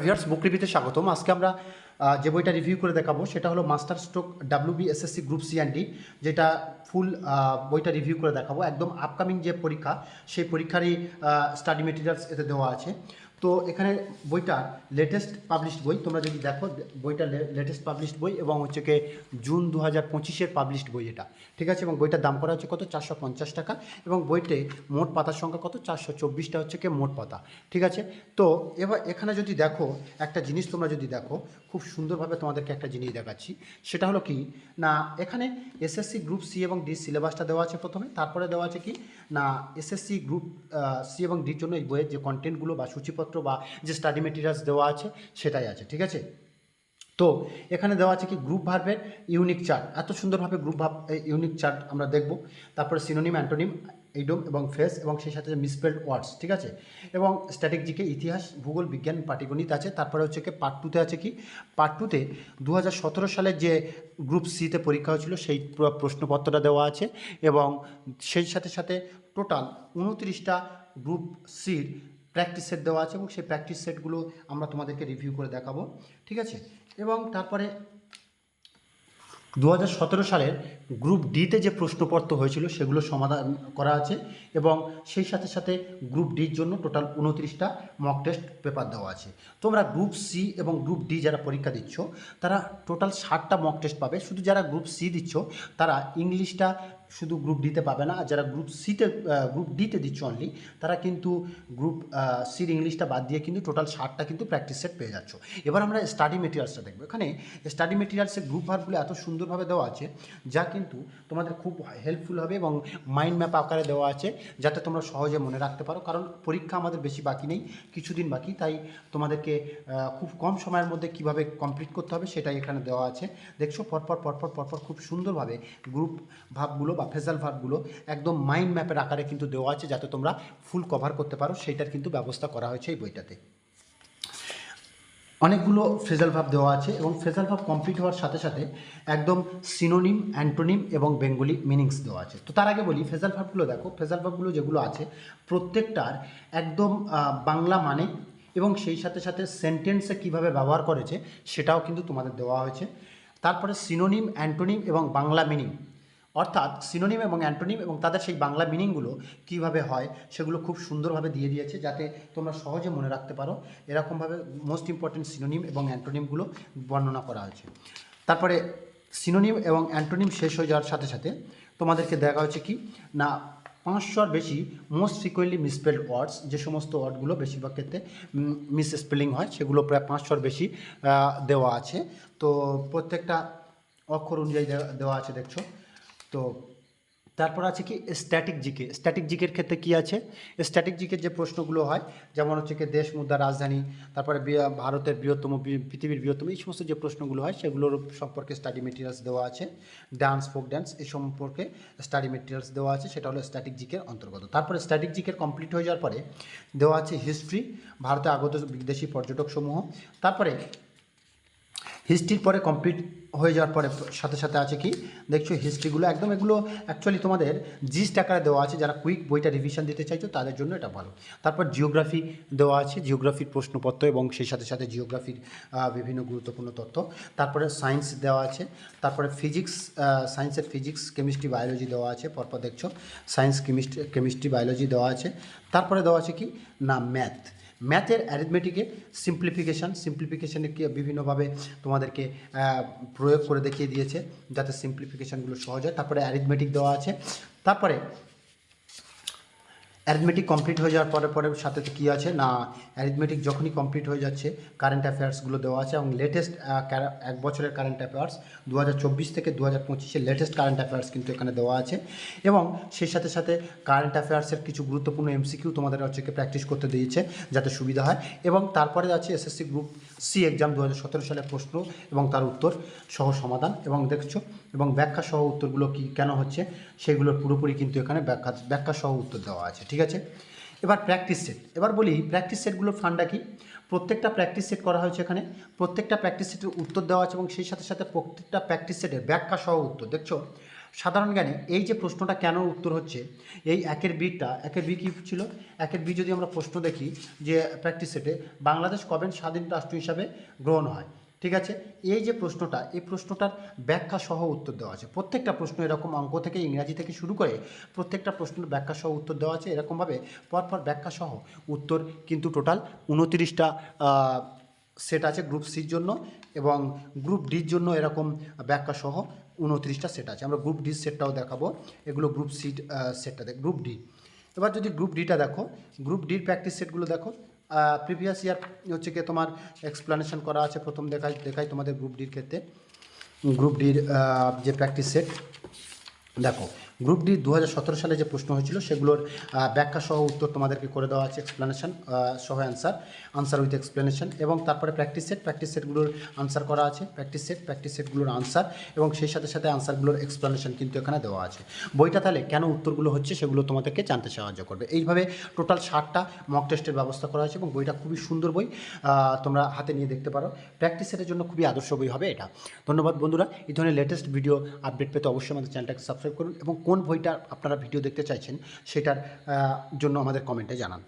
Viewers বুক রিভিউতে স্বাগতম। আজকে আমরা যে বইটা রিভিউ করে দেখাবো, সেটা হলো master stroke W B SSC group C and যেটা ফুল বইটা রিভিউ করে দেখাবো। একদম আপকামিং যে পরীক্ষা, সেই পরীক্ষারই স্টাডি মেটেরিয়ালস এতে দেওয়া আছে। তো এখানে বইটা লেটেস্ট পাবলিশড বই, তোমরা যদি দেখো, বইটা লেটেস্ট পাবলিশড বই এবং হচ্ছে কি জুন দু হাজার পঁচিশের পাবলিশড বই এটা। ঠিক আছে? এবং বইটার দাম করা হচ্ছে কত? চারশো পঞ্চাশ টাকা। এবং বইতে মোট পাতার সংখ্যা কত? চারশো চব্বিশটা হচ্ছে কি মোট পাতা। ঠিক আছে? তো এবার এখানে যদি দেখো, একটা জিনিস তোমরা যদি দেখো, খুব সুন্দরভাবে তোমাদেরকে একটা জিনিস দেখাচ্ছি। সেটা হলো কি? না, এখানে এসএসসি গ্রুপ সি এবং ডি সিলেবাসটা দেওয়া আছে প্রথমে। তারপরে দেওয়া আছে কি? না এসএসসি গ্রুপ সি এবং ডির জন্য এই বইয়ের যে কন্টেন্টগুলো বা সূচিপত্র বা যে স্টাডি মেটেরিয়ালস দেওয়া আছে, সেটাই আছে, ঠিক আছে? তো এখানে দেওয়া আছে কি গ্রুপ ভার্বের ইউনিক চার্ট এত সুন্দরভাবে গ্রুপ ভাব ইউনিক চার্ট আমরা দেখব। তারপরে সিনোনিম অ্যান্টোনিম এইডোম এবং ফেস এবং সেই সাথে মিসপেল্ড ওয়ার্ডস ঠিক আছে? এবং স্ট্যাটিক জিকে ইতিহাস, ভূগোল, বিজ্ঞান, পাটিগণিত আছে। তারপরে হচ্ছে কি পার্ট টুতে আছে কি? পার্ট টুতে দু সালের যে গ্রুপ সিতে পরীক্ষা হয়েছিল, সেই প্রশ্নপত্রটা দেওয়া আছে এবং সেই সাথে সাথে টোটাল উনত্রিশটা গ্রুপ সির প্র্যাকটিস সেট দেওয়া আছে এবং সেই প্র্যাকটিস সেটগুলো আমরা তোমাদেরকে রিভিউ করে দেখাবো, ঠিক আছে? এবং তারপরে দু হাজার সতেরো সালের গ্রুপ ডিতে যে প্রশ্নপত্র হয়েছিল সেগুলো সমাধান করা আছে এবং সেই সাথে সাথে গ্রুপ ডির জন্য টোটাল উনত্রিশটা মক টেস্ট পেপার দেওয়া আছে। তোমরা গ্রুপ সি এবং গ্রুপ ডি যারা পরীক্ষা দিচ্ছ, তারা টোটাল ষাটটা মক টেস্ট পাবে। শুধু যারা গ্রুপ সি দিচ্ছ, তারা ইংলিশটা শুধু গ্রুপ ডিতে পাবে না, আর যারা গ্রুপ সিতে গ্রুপ ডিতে দিচ্ছ অনলি তারা কিন্তু গ্রুপ সির ইংলিশটা বাদ দিয়ে কিন্তু টোটাল ষাটটা কিন্তু প্র্যাকটিস সেট পেয়ে যাচ্ছ। এবার আমরা স্টাডি মেটেরিয়ালসটা দেখব। এখানে স্টাডি মেটেরিয়ালসের গ্রুপ ভার্বগুলো এত সুন্দরভাবে দেওয়া আছে, যা কিন্তু তোমাদের খুব হেল্পফুল হবে এবং মাইন্ড ম্যাপ আকারে দেওয়া আছে, যাতে তোমরা সহজে মনে রাখতে পারো, কারণ পরীক্ষা আমাদের বেশি বাকি নেই, কিছুদিন বাকি, তাই তোমাদেরকে খুব কম সময়ের মধ্যে কীভাবে কমপ্লিট করতে হবে সেটাই এখানে দেওয়া আছে। দেখছ, পরপর পরপর পরপর খুব সুন্দরভাবে গ্রুপ ভাবগুলো বা ফেজাল ভাবগুলো একদম মাইন্ড ম্যাপের আকারে কিন্তু দেওয়া আছে যাতে তোমরা ফুল কভার করতে পারো। সেইটার কিন্তু ব্যবস্থা করা হয়েছে এই বইটাতে। অনেকগুলো ফ্রেজাল ভাব দেওয়া আছে এবং ফ্রেজাল ভাব কমপ্লিট হওয়ার সাথে সাথে একদম সিনোনিম অ্যান্টোনিম এবং বেঙ্গলি মিনিংস দেওয়া আছে। তো তার আগে বলি ফ্রেজাল ভাবগুলো দেখো ফ্রেজাল ভাবগুলো যেগুলো আছে, প্রত্যেকটার একদম বাংলা মানে এবং সেই সাথে সাথে সেন্টেন্সে কীভাবে ব্যবহার করেছে সেটাও কিন্তু তোমাদের দেওয়া হয়েছে। তারপরে সিনোনিম অ্যান্টোনিম এবং বাংলা মিনিং অর্থাৎ সিনোনিম এবং অ্যান্টোনিম এবং তাদের সেই বাংলা মিনিংগুলো কীভাবে হয় সেগুলো খুব সুন্দরভাবে দিয়ে দিয়েছে যাতে তোমরা সহজে মনে রাখতে পারো। এরকমভাবে মোস্ট ইম্পর্টেন্ট সিনোনিম এবং অ্যান্টোনিমগুলো বর্ণনা করা হয়েছে। তারপরে সিনোনিম এবং অ্যান্টোনিম শেষ হয়ে যাওয়ার সাথে সাথে তোমাদেরকে দেখা হচ্ছে কি? না, পাঁচশোর বেশি মোস্ট ফ্রিকুয়েন্টলি মিসপেল্ড ওয়ার্ডস যে সমস্ত ওয়ার্ডগুলো বেশিরভাগ ক্ষেত্রে মিস স্পেলিং হয়, সেগুলো প্রায় পাঁচশোর বেশি দেওয়া আছে। তো প্রত্যেকটা অক্ষর অনুযায়ী দেওয়া- আছে, দেখছ? তো তারপর আছে কি স্ট্যাটিক জিকে স্ট্যাটিক জিকের ক্ষেত্রে কি আছে? স্ট্যাটিক জিকের যে প্রশ্নগুলো হয়, যেমন হচ্ছে কি দেশ, মুদ্রা, রাজধানী, তারপরে ভারতের বৃহত্তম পৃথিবীর বৃহত্তম, এই সমস্ত যে প্রশ্নগুলো হয়, সেগুলোর সম্পর্কে স্টাডি মেটেরিয়ালস দেওয়া আছে। ডান্স ফোক ডান্স এই সম্পর্কে স্টাডি মেটেরিয়ালস দেওয়া আছে, সেটা হলো স্ট্যাটিক জিকের অন্তর্গত। তারপরে স্ট্যাটিক জিকের কমপ্লিট হয়ে যাওয়ার পরে দেওয়া আছে হিস্ট্রি ভারতে আগত বিদেশি পর্যটক সমূহ তারপরে হিস্ট্রির পরে কমপ্লিট হয়ে যাওয়ার পরে সাথে সাথে আছে কি? দেখছ হিস্ট্রিগুলো একদম এগুলো অ্যাকচুয়ালি তোমাদের জিস্ট আকারে দেওয়া আছে। যারা কুইক বইটা রিভিশন দিতে চাইছো, তাদের জন্য এটা ভালো। তারপর জিওগ্রাফি দেওয়া আছে জিওগ্রাফির প্রশ্নপত্র এবং সেই সাথে সাথে জিওগ্রাফির বিভিন্ন গুরুত্বপূর্ণ তথ্য। তারপরে সায়েন্স দেওয়া আছে। তারপরে ফিজিক্স সায়েন্সের ফিজিক্স কেমিস্ট্রি বায়োলজি দেওয়া আছে। পরপর দেখছ সায়েন্স কেমিস্ট্রি কেমিস্ট্রি বায়োলজি দেওয়া আছে। তারপরে দেওয়া আছে কি? না ম্যাথ ম্যাথের অ্যারিথমেটিকে সিম্পলিফিকেশান সিম্পলিফিকেশানে কি বিভিন্নভাবে তোমাদেরকে প্রয়োগ করে দেখিয়ে দিয়েছে, যাতে সিম্পলিফিকেশানগুলো সহজ হয়। তারপরে অ্যারিথমেটিক দেওয়া আছে। তারপরে অ্যারিথমেটিক কমপ্লিট হয়ে যাওয়ার পরে পরে সাথে কী আছে? না অ্যারিথমেটিক যখনই কমপ্লিট হয়ে যাচ্ছে কারেন্ট অ্যাফেয়ার্সগুলো দেওয়া আছে এবং লেটেস্ট এক বছরের কারেন্ট অ্যাফেয়ার্স দু হাজার চব্বিশ থেকে দু হাজার পঁচিশের লেটেস্ট কারেন্ট অ্যাফেয়ার্স কিন্তু এখানে দেওয়া আছে। এবং সেই সাথে সাথে কারেন্ট অ্যাফেয়ার্সের কিছু গুরুত্বপূর্ণ এমসিকিউ তোমাদের হচ্ছে প্র্যাকটিস করতে দিয়েছে, যাতে সুবিধা হয়। এবং তারপরে আছে এসএসসি গ্রুপ সি এক্সাম দু সালের প্রশ্ন এবং তার উত্তর সহ সমাধান। এবং দেখছ এবং ব্যাখ্যা সহ উত্তরগুলো কি কেন হচ্ছে, সেগুলোর পুরোপুরি কিন্তু এখানে ব্যাখ্যা ব্যাখ্যা সহ উত্তর দেওয়া আছে, ঠিক আছে? এবার প্র্যাকটিস সেট এবার বলি প্র্যাকটিস সেটগুলোর ফান্ডা কি? প্রত্যেকটা প্র্যাকটিস সেট করা হয়েছে এখানে, প্রত্যেকটা প্র্যাকটিস সেটের উত্তর দেওয়া আছে এবং সেই সাথে সাথে প্রত্যেকটা প্র্যাকটিস সেটের ব্যাখ্যা সহ উত্তর, দেখছ? সাধারণ জ্ঞানে এই যে প্রশ্নটা কেন উত্তর হচ্ছে, এই একের বিটা, একের বি কী ছিল? একের বি যদি আমরা প্রশ্ন দেখি যে প্র্যাকটিস সেটে বাংলাদেশ কবেন স্বাধীন রাষ্ট্র হিসাবে গ্রহণ হয়? ঠিক আছে? এই যে প্রশ্নটা, এই প্রশ্নটার ব্যাখ্যা সহ উত্তর দেওয়া আছে। প্রত্যেকটা প্রশ্ন এরকম অঙ্ক থেকে, ইংরাজি থেকে শুরু করে প্রত্যেকটা প্রশ্নের ব্যাখ্যা সহ উত্তর দেওয়া আছে এরকমভাবে। পরপর ব্যাখ্যা সহ উত্তর কিন্তু টোটাল উনতিরিশটা সেট আছে গ্রুপ সির জন্য এবং গ্রুপ ডির জন্য এরকম ব্যাখ্যা সহ উনত্রিশটা সেট আছে। আমরা গ্রুপ ডি সেটটাও দেখাবো। এগুলো গ্রুপ সি সেটটা দেখ গ্রুপ ডি এবার যদি গ্রুপ ডিটা দেখো গ্রুপ ডির প্র্যাকটিস সেটগুলো দেখো। প্রিভিয়াস ইয়ার হচ্ছে কি তোমার এক্সপ্লানেশন করা আছে, প্রথম দেখাই দেখাই তোমাদের গ্রুপ ডির ক্ষেত্রে। গ্রুপ ডির যে প্র্যাকটিস সেট দেখো গ্রুপ ডি দু হাজার সতেরো সালে যে প্রশ্ন হয়েছিল, সেগুলোর ব্যাখ্যা সহ উত্তর তোমাদেরকে করে দেওয়া আছে এক্সপ্লেনেশন সহ অ্যান্সার আনসার উইথ এক্সপ্লেনেশন এবং তারপরে প্র্যাকটিস সেট প্র্যাকটিস সেটগুলোর আনসার করা আছে প্র্যাকটিস সেট প্র্যাকটিস সেটগুলোর আনসার এবং সেই সাথে সাথে আনসারগুলোর এক্সপ্লেনেশন কিন্তু এখানে দেওয়া আছে। বইটা তাহলে কেন উত্তরগুলো হচ্ছে সেগুলো তোমাদেরকে জানতে সাহায্য করবে। এইভাবে টোটাল ষাটটা মক টেস্টের ব্যবস্থা করা হয়েছে এবং বইটা খুবই সুন্দর বই তোমরা হাতে নিয়ে দেখতে পারো। প্র্যাকটিস সেটের জন্য খুবই আদর্শ বই হবে এটা। ধন্যবাদ বন্ধুরা। এই ধরনের লেটেস্ট ভিডিও আপডেট পেতে অবশ্যই আমাদের চ্যানেলটাকে সাবস্ক্রাইব করুন এবং কোন বইটা আপনারা ভিডিও দেখতে চাইছেন সেটার জন্য আমাদের কমেন্টে জানান।